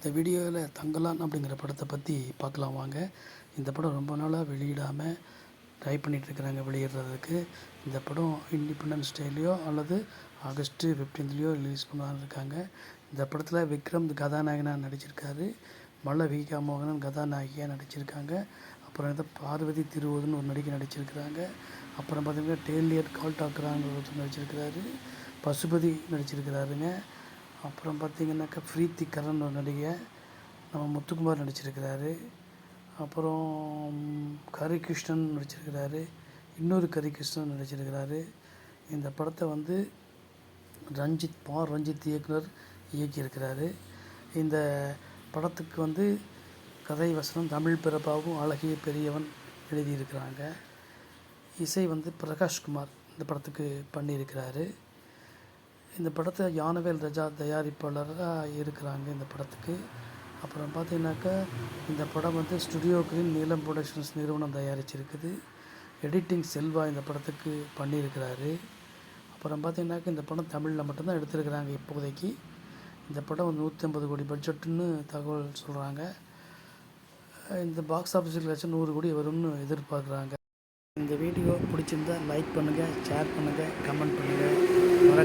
இந்த வீடியோவில் தங்கலான் அப்படிங்கிற படத்தை பற்றி பார்க்கலாம் வாங்க. இந்த படம் ரொம்ப நாளாக வெளியிடாமல் ட்ரை பண்ணிகிட்ருக்குறாங்க வெளியிடுறதுக்கு. இந்த படம் இண்டிபெண்டன்ஸ் டேலேயோ அல்லது ஆகஸ்ட்டு ஃபிஃப்டீன்த்லேயோ ரிலீஸ் பண்ணலான்னு இருக்காங்க இந்த படத்தில் விக்ரம் கதாநாயகனாக நடிச்சிருக்காரு. மல்ல விகா மோகனன் கதாநாயகியாக நடிச்சிருக்காங்க. அப்புறம் இந்த பார்வதி திருவோதுன்னு ஒரு நடிகை நடிச்சிருக்கிறாங்க. அப்புறம் பார்த்திங்கன்னா டேலியர் கால் டாக்கரான்னு ஒருத்தர் நடிச்சிருக்கிறாரு. பசுபதி நடிச்சிருக்கிறாருங்க. அப்புறம் பார்த்தீங்கன்னாக்கா ப்ரீத்தி கரண் ஒரு நடிகை நம்ம முத்துக்குமார் நடிச்சிருக்கிறாரு. அப்புறம் கரிகிருஷ்ணன் நடிச்சிருக்கிறாரு. இன்னொரு கரிகிருஷ்ணன் நடிச்சிருக்கிறாரு. இந்த படத்தை வந்து ரஞ்சித் பா ரஞ்சித் இயக்குனர் இயக்கியிருக்கிறாரு. இந்த படத்துக்கு வந்து கதை வசனம் தமிழ் பிறப்பாகவும் அழகிய பெரியவன் எழுதியிருக்கிறாங்க. இசை வந்து பிரகாஷ்குமார் இந்த படத்துக்கு பண்ணியிருக்கிறாரு. இந்த படத்தை யானவேல் ரஜா தயாரிப்பாளராக இருக்கிறாங்க இந்த படத்துக்கு. அப்புறம் பார்த்தீங்கன்னாக்கா இந்த படம் வந்து ஸ்டுடியோ கிரீன் நீலம் ப்ரொடக்ஷன்ஸ் நிறுவனம் தயாரிச்சிருக்குது. எடிட்டிங் செல்வா இந்த படத்துக்கு பண்ணியிருக்கிறாரு. அப்புறம் பார்த்தீங்கன்னாக்கா இந்த படம் தமிழில் மட்டும்தான் எடுத்திருக்கிறாங்க இப்போதைக்கு. இந்த படம் வந்து நூற்றி ஐம்பது கோடி பட்ஜெட்டுன்னு தகவல் சொல்கிறாங்க இந்த பாக்ஸ் ஆஃபீஸ் கலெக்ஷன் நூறு கோடி வரும்னு எதிர்பார்க்குறாங்க. இந்த வீடியோ பிடிச்சிருந்தா லைக் பண்ணுங்கள் ஷேர் பண்ணுங்கள் கமெண்ட் பண்ணுங்கள்